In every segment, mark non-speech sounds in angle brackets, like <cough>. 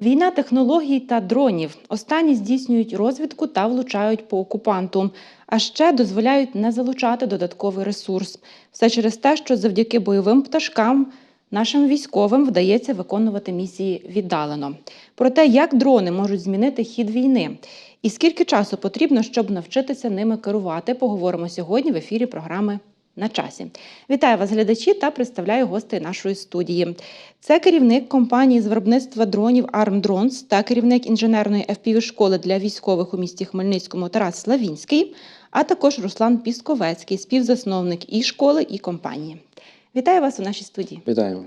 Війна технологій та дронів. Останні здійснюють розвідку та влучають по окупанту, а ще дозволяють не залучати додатковий ресурс. Все через те, що завдяки бойовим пташкам нашим військовим вдається виконувати місії віддалено. Про те, як дрони можуть змінити хід війни, і скільки часу потрібно, щоб навчитися ними керувати, поговоримо сьогодні в ефірі програми на часі. Вітаю вас, глядачі, та представляю гостей нашої студії. Це керівник компанії з виробництва дронів Arm Drones та керівник інженерної fpv школи для військових у місті Хмельницькому Тарас Славінський, а також Руслан Пісковецький, співзасновник і школи, і компанії. Вітаю вас у нашій студії. Вітаємо.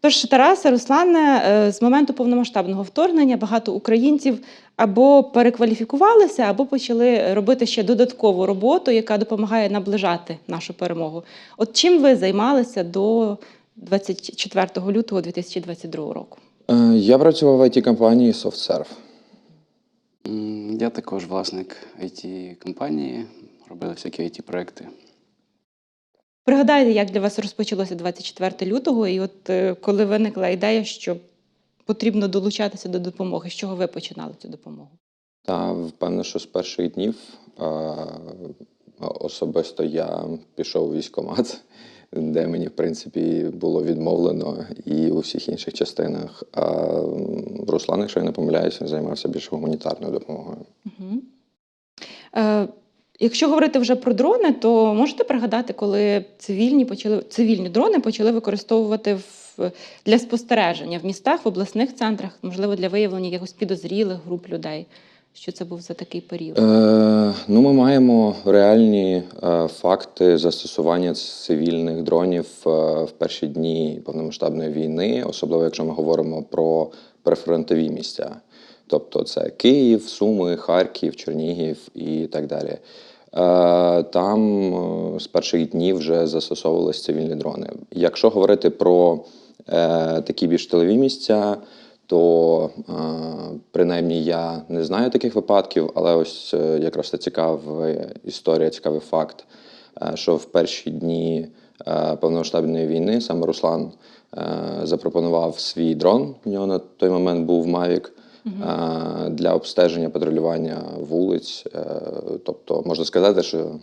Тож, Тарасе, Руслане, е, з моменту повномасштабного вторгнення багато українців або перекваліфікувалися, або почали робити ще додаткову роботу, яка допомагає наближати нашу перемогу. От чим ви займалися до 24 лютого 2022 року? Е, Я працював в it компанії SoftServe. Я також власник it компанії, робили всякі it проекти Пригадайте, як для вас розпочалося 24 лютого, і от е, коли виникла ідея, що потрібно долучатися до допомоги, з чого ви починали цю допомогу? Та впевнено, що з перших днів особисто я пішов у військкомат, де мені, в принципі, було відмовлено і у всіх інших частинах. А Руслан, якщо я не помиляюся, займався більше гуманітарною допомогою. Угу. Е, якщо говорити вже про дрони, то можете пригадати, коли цивільні почали цивільні дрони почали використовувати в, для спостереження в містах, в обласних центрах, можливо, для виявлення якихось підозрілих груп людей. Що це був за такий період? Е, ну, ми маємо реальні е, факти застосування цивільних дронів е, в перші дні повномасштабної війни, особливо якщо ми говоримо про прифронтові місця. Тобто це Київ, Суми, Харків, Чернігів і так далі. Е, Там е, з перших днів вже застосовувалися цивільні дрони. Якщо говорити про е, такі більш тилові місця, то принаймні я не знаю таких випадків, але ось якраз це цікава історія, цікавий факт, що в перші дні повномасштабної війни саме Руслан запропонував свій дрон. У нього на той момент був Mavic для обстеження патрулювання вулиць. Е, Тобто можна сказати, що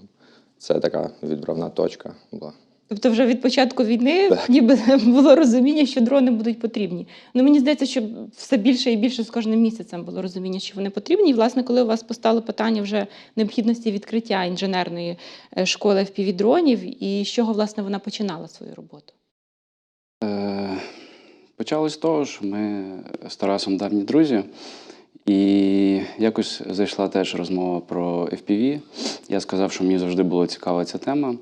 це така відправна точка була. Тобто, вже від початку війни Так. ніби <laughs> було розуміння, що дрони будуть потрібні. Ну мені здається, що все більше і більше з кожним місяцем було розуміння, що вони потрібні. І, власне, коли у вас постало питання вже необхідності відкриття інженерної е, школи впівдронів, і з чого власне вона починала свою роботу? Почалось з того, що ми з Тарасом давні друзі, і якось зайшла теж розмова про FPV. Я сказав, що мені завжди була цікава ця тема.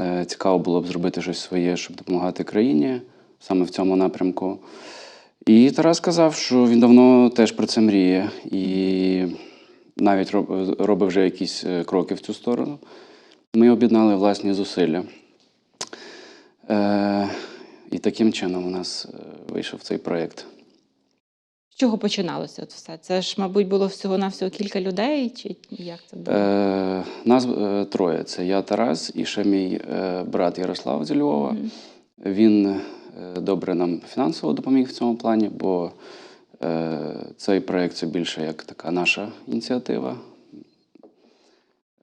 Е, Цікаво було б зробити щось своє, щоб допомагати країні саме в цьому напрямку. І Тарас сказав, що він давно теж про це мріє і навіть роб- робить вже якісь е, кроки в цю сторону. Ми об'єднали власні зусилля. Е, і таким чином у нас вийшов цей проєкт. З чого починалося от все? Це ж, мабуть, було всього-навсього кілька людей, чи як це було? Е, нас е, троє: це я, Тарас, і ще мій е, брат Ярослав зі Львова. Мгм. Він е, добре нам фінансово допоміг в цьому плані, бо е, цей проєкт це більше як така наша ініціатива.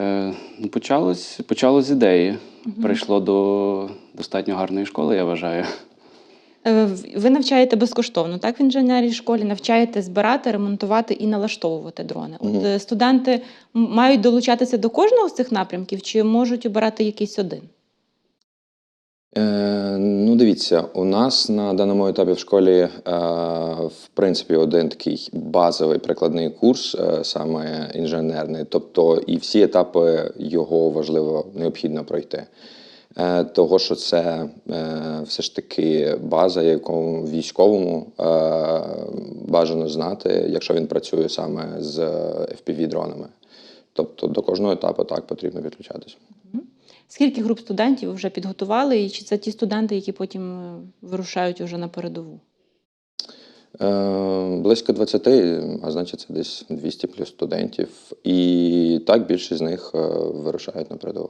Е, ну, почалось, почалось з ідеї. Прийшло до достатньо гарної школи, я вважаю. Е, Ви навчаєте безкоштовно, так, в інженерній школі, навчаєте збирати, ремонтувати і налаштовувати дрони. От е, студенти мають долучатися до кожного з цих напрямків, чи можуть обирати якийсь один? Е, ну, дивіться, у нас на даному етапі в школі, е, в принципі, один такий базовий прикладний курс, е, саме інженерний, тобто і всі етапи його важливо необхідно пройти. Е, того, що це е, все ж таки база, яку військовому е, бажано знати, якщо він працює саме з FPV-дронами. Тобто до кожного етапу так потрібно підключатися. Скільки груп студентів вже підготували, і чи це ті студенти, які потім вирушають уже на передову? Е, Близько 20, а значить, це десь 200 плюс студентів. І так більшість з них вирушають на передову.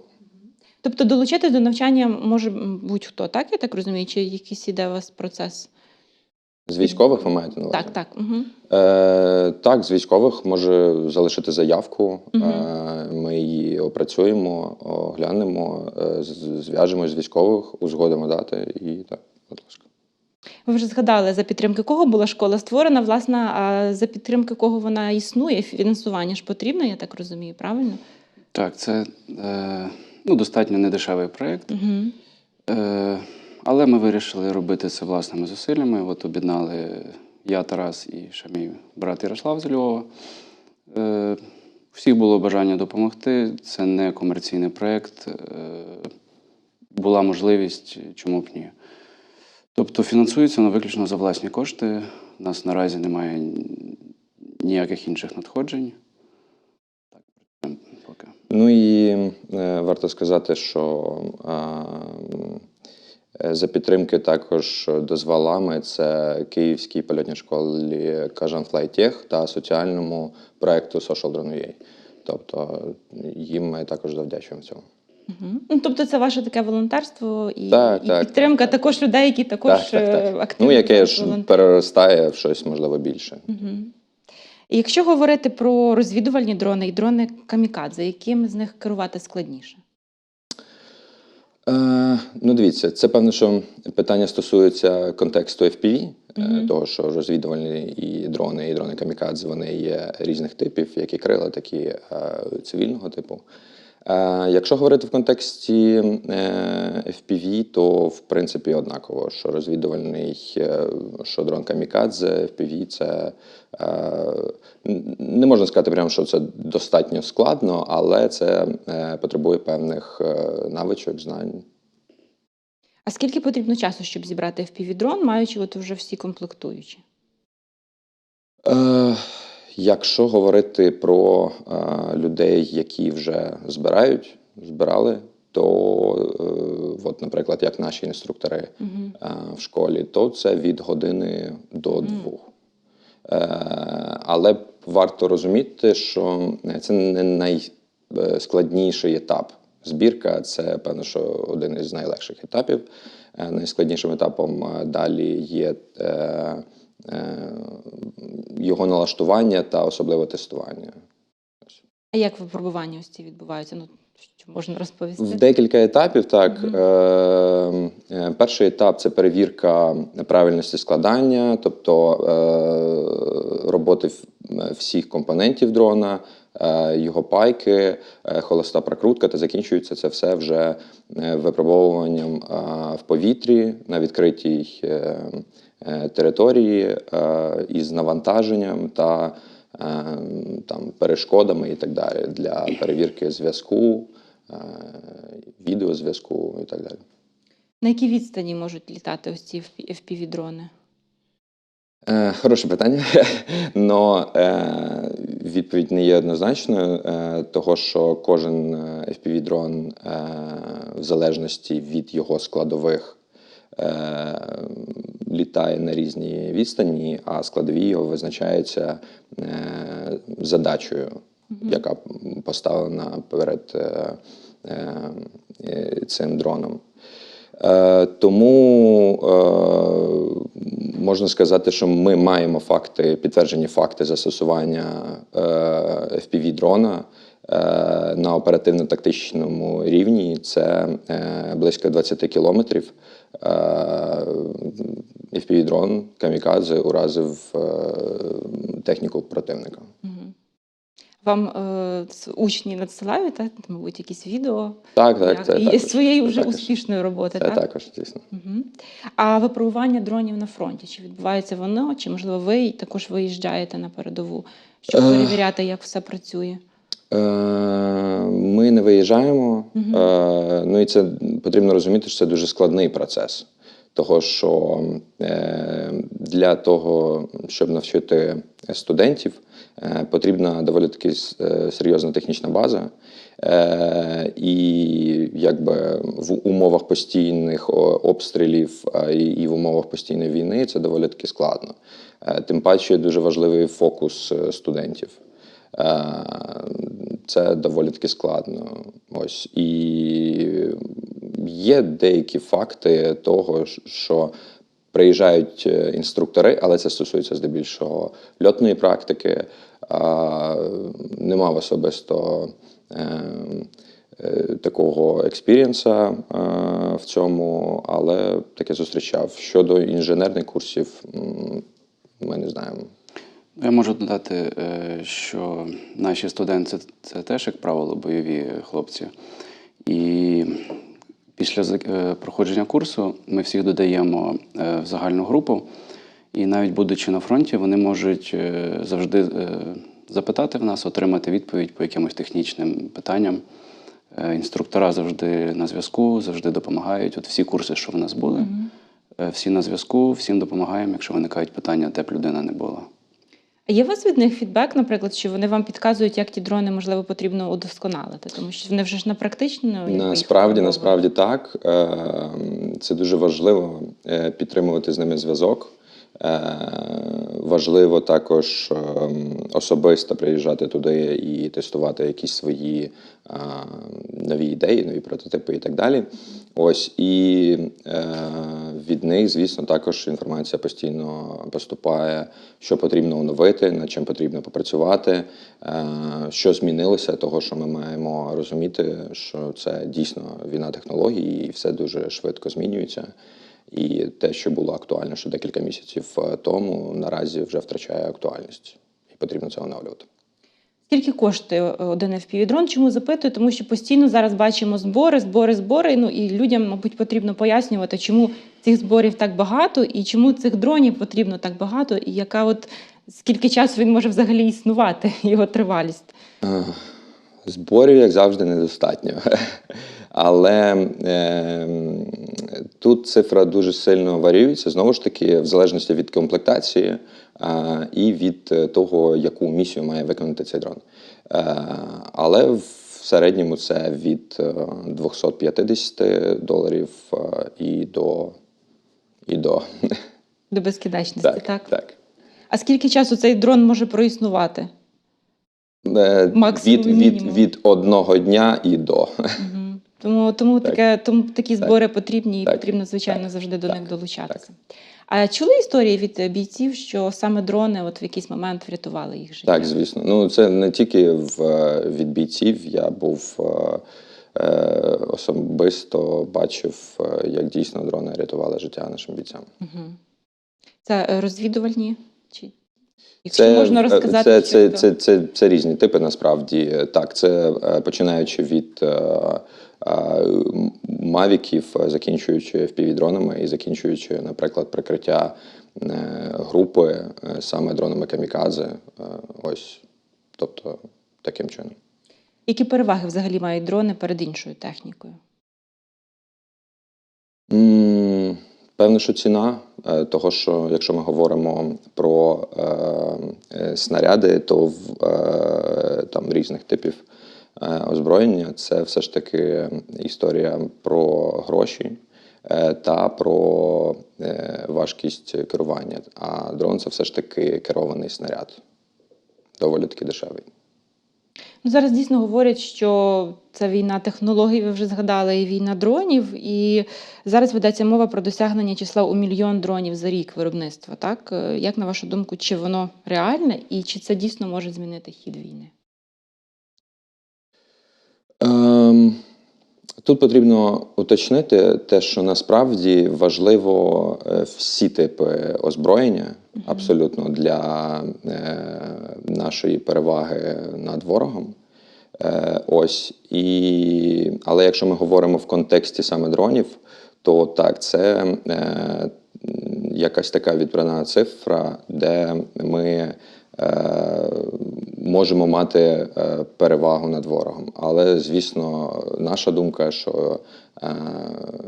Тобто долучитись до навчання може будь-хто, так я так розумію? Чи якийсь іде у вас процес З військових ви маєте на увазі? Так, так. Угу. Е, так, з військових може залишити заявку. Мгм. Е, ми її опрацюємо, оглянемо, е, з- зв'яжемось з військових, узгодимо дати і так, будь ласка. Ви вже згадали, за підтримки кого була школа створена, власне, а за підтримки кого вона існує, фінансування ж потрібно, я так розумію, правильно? Так, це е, ну, достатньо недешевий проєкт. Угу. Е, але ми вирішили робити це власними зусиллями. От об'єднали я, Тарас і ще мій брат Ярослав з Львова. Е, всіх було бажання допомогти. Це не комерційний проєкт. Е, була можливість, чому б ні. Тобто фінансується воно виключно за власні кошти. У нас наразі немає ніяких інших надходжень. Ну і е, варто сказати, що е, е, за підтримки також дозволами це Київській польотній школі Кажан Флайтех та соціальному проекту Social Drone UA. Тобто їм ми також завдячуємо цьому. Угу. Ну, тобто це ваше таке волонтерство і, Так, і так, підтримка так, так. також людей, які також Так, так, е, так. активно Ну, яке ж переростає в щось можливо більше. Мгм. І якщо говорити про розвідувальні дрони і дрони камікадзе, яким з них керувати складніше? Е, ну, дивіться, це певно, що питання стосується контексту FPV, е, Мгм. того, що розвідувальні і дрони, і дрони камікадзе вони є різних типів, як і крила, так і е, цивільного типу. Е, якщо говорити в контексті е, FPV, то в принципі однаково, що розвідувальний, е, що дрон камікадзе, FPV це не можна сказати прямо, що це достатньо складно, але це потребує певних навичок, знань. А скільки потрібно часу, щоб зібрати FPV-дрон, маючи от вже всі комплектуючі? Е, якщо говорити про е, людей, які вже збирають, збирали, то, е, от, наприклад, як наші інструктори Угу. в школі, то це від години до Мгм. двох. Але варто розуміти, що це не найскладніший етап. Збірка це певно, що один із найлегших етапів. Найскладнішим етапом далі є його налаштування та особливо тестування. А як випробування ось ці відбуваються? Ну, що можна розповісти? В декілька етапів, так. угу. Е, е, перший етап це перевірка правильності складання, тобто е, роботи всіх компонентів дрона, е, його пайки, е, холоста прокрутка, та закінчується це все вже е, випробовуванням е, в повітрі на відкритій е, е, території е, із навантаженням та е, там, перешкодами і так далі для перевірки зв'язку, е, відеозв'язку і так далі. На якій відстані можуть літати ось ці FPV-дрони? Е, Хороше питання, <laughs> але е, відповідь не є однозначною, е, того що кожен е, FPV-дрон е, в залежності від його складових е, літає на різній відстані, а складові його визначаються е, задачею, яка поставлена перед е, е, цим дроном. Е, Тому е, можна сказати, що ми маємо факти, підтверджені факти застосування е, FPV-дрона е, на оперативно-тактичному рівні. Це близько 20 кілометрів. Е, FPV-дрон камікадзе уразив техніку противника. Вам е, учні надсилають, так, мабуть, якісь відео Так, так, це і також. своєї вже також. успішної роботи, Це так? також, дійсно. Угу. А випробування дронів на фронті, чи відбувається воно, чи можливо ви також виїжджаєте на передову, щоб Е. перевіряти, як все працює? Е, Ми не виїжджаємо. Е, Ну і це потрібно розуміти, що це дуже складний процес. Того, що е, для того, щоб навчити студентів, потрібна доволі таки е, серйозна технічна база. Е, І якби в умовах постійних обстрілів і, в умовах постійної війни це доволі таки складно. Е, Тим паче дуже важливий фокус е, студентів. Е, Це доволі таки складно. Ось і є деякі факти того, що приїжджають е, інструктори, але це стосується здебільшого льотної практики. А, Нема особисто е, е, такого експірієнса в цьому, але таке зустрічав. Щодо інженерних курсів, ми не знаємо. Я можу додати, що наші студенти це теж, як правило, бойові хлопці. І після е, проходження курсу ми всіх додаємо е, в загальну групу. І навіть будучи на фронті, вони можуть е, завжди запитати в нас, отримати відповідь по якимось технічним питанням. Інструктора завжди на зв'язку, завжди допомагають. От всі курси, що в нас були, всі на зв'язку, всім допомагаємо, якщо виникають питання, де б людина не була. Є у вас від них фідбек, наприклад, що вони вам підказують, як ті дрони можливо потрібно удосконалити, тому що вони вже ж на практично Насправді, насправді так. Е, Це дуже важливо е, підтримувати з ними зв'язок. Е, Важливо також ем, особисто приїжджати туди і тестувати якісь свої е, нові ідеї, нові прототипи і так далі. Ось і е, від них, звісно, також інформація постійно поступає, що потрібно оновити, над чим потрібно попрацювати, е, що змінилося, того, що ми маємо розуміти, що це дійсно війна технологій, і все дуже швидко змінюється. І те, що було актуально ще декілька місяців е, тому, наразі вже втрачає актуальність, і потрібно це оновлювати. Скільки коштує е, один FPV-дрон? Чому запитую? Тому що постійно зараз бачимо збори, збори, збори. Ну і людям, мабуть, потрібно пояснювати, чому цих зборів так багато і чому цих дронів потрібно так багато, і яка от скільки часу він може взагалі існувати, <laughs> його тривалість. Е, Зборів, як завжди, недостатньо. <laughs> Але е, тут цифра дуже сильно варіюється, знову ж таки, в залежності від комплектації і від е, того, яку місію має виконати цей дрон. Е, але в середньому це від е, 250 доларів е, і до. І до. <laughs> До безкінечності, так? Так, так. А скільки часу цей дрон може проіснувати? Максимум, Від, від, від одного дня і до. Мгм. Тому, тому, Так. таке, тому такі Так. збори потрібні і Так. потрібно, звичайно, Так. завжди до Так. них долучатися. А чули історії від е, бійців, що саме дрони от в якийсь момент врятували їх життя? Так, звісно. Ну це не тільки в, е, від бійців. Я був е, е, особисто бачив, як дійсно дрони рятували життя нашим бійцям. Угу. Це розвідувальні? Чи... Якщо Це, можна розказати, це, що це, то- це, це, це різні типи. Насправді так. Це починаючи від мавіків, е, закінчуючи FPV-дронами і закінчуючи, наприклад, прикриття е, групи е, саме дронами камікадзе. Ось, тобто таким чином. Які переваги взагалі мають дрони перед іншою технікою? М, Певно, що ціна, того, що якщо ми говоримо про е, снаряди, то в е, там різних типів озброєння це все ж таки історія про гроші е, та про е, важкість керування. А дрон це все ж таки керований снаряд, доволі таки дешевий. Ну, зараз дійсно говорять, що це війна технологій, ви вже згадали, і війна дронів. І зараз ведеться мова про досягнення числа у мільйон дронів за рік виробництва. Так? Е, Як на вашу думку, чи воно реальне і чи це дійсно може змінити хід війни? Ем, тут потрібно уточнити те, що насправді важливо е, всі типи озброєння абсолютно для е, нашої переваги над ворогом. Е, ось і але якщо ми говоримо в контексті саме дронів, то так, це е, якась така відбрана цифра, де ми е, можемо мати е, перевагу над ворогом. Але, звісно, наша думка, що е,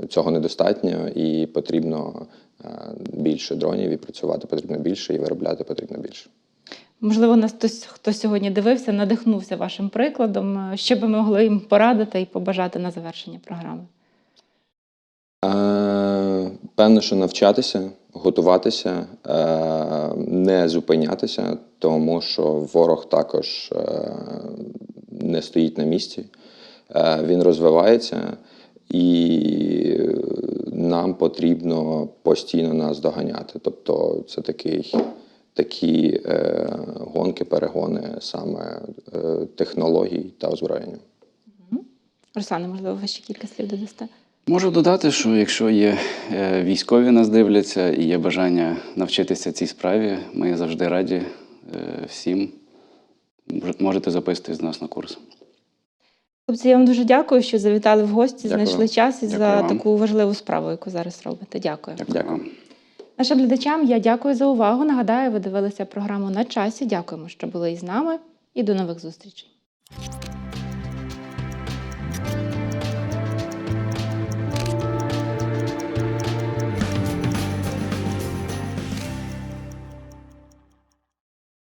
цього недостатньо і потрібно е, більше дронів, і працювати потрібно більше, і виробляти потрібно більше. Можливо, нас хтось, хто сьогодні дивився, надихнувся вашим прикладом. Що би ми могли їм порадити і побажати на завершення програми? Е, Певно, що навчатися, готуватися, е, не зупинятися, тому що ворог також е, не стоїть на місці, Е, він розвивається, і нам потрібно постійно нас доганяти. Тобто це такий, такі е, гонки, перегони саме е, технологій та озброєння. Руслане, можливо, ви ще кілька слів додасте? Можу додати, що якщо є е, військові нас дивляться і є бажання навчитися цій справі, ми завжди раді е, всім. Можете записатись до нас на курс. Хлопці, я вам дуже дякую, що завітали в гості, Дякую знайшли час і Дякую за вам. таку важливу справу, яку зараз робите. Дякую. Дякую. Дякую. Нашим глядачам я дякую за увагу. Нагадаю, ви дивилися програму на часі. Дякуємо, що були із нами, і до нових зустрічей.